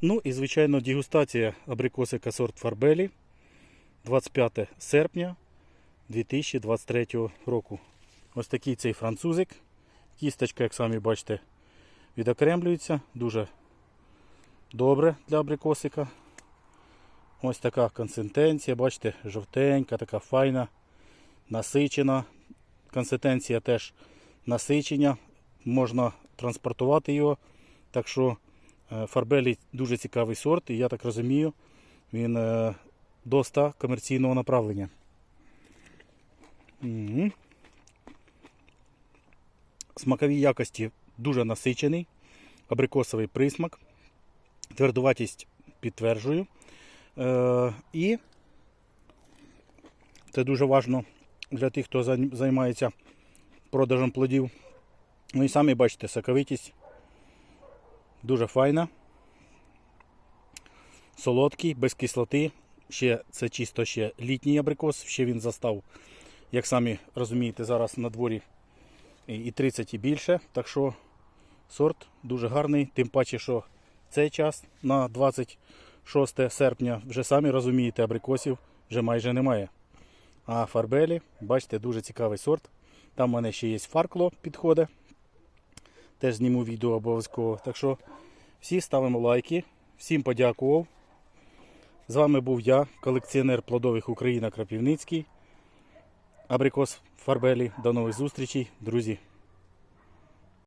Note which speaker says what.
Speaker 1: Ну і, звичайно, дегустація абрикосика сорт Фарбелі 25 серпня 2023 року. Ось такий цей французик. Кісточка, як самі бачите, відокремлюється. Дуже добре для абрикосика. Ось така консистенція, бачите, жовтенька, така файна, насичена. Консистенція теж насичення. Можна транспортувати його. Так що фарбелі дуже цікавий сорт, і я так розумію, він е, доста комерційного направлення. Мгм. Смакові якості дуже насичений, абрикосовий присмак, твердуватість підтверджую. Е, і це дуже важливо для тих, хто займається продажем плодів. Ну і самі бачите, соковитість дуже файна. Солодкий, без кислоти. Ще це чисто ще літній абрикос, ще він застав, як самі розумієте, зараз на дворі і і 30 і більше. Так що сорт дуже гарний, тим паче, що цей час на 26 серпня, вже самі розумієте, абрикосів вже майже немає. А фарбелі, бачите, дуже цікавий сорт. Там у мене ще є фаркло підходить. Теж зніму відео обов'язково. Так що всі ставимо лайки. Всім подякував. З вами був я, колекціонер плодових Україна Крапівницький. Абрикос Фарбелі. До нових зустрічей, друзі.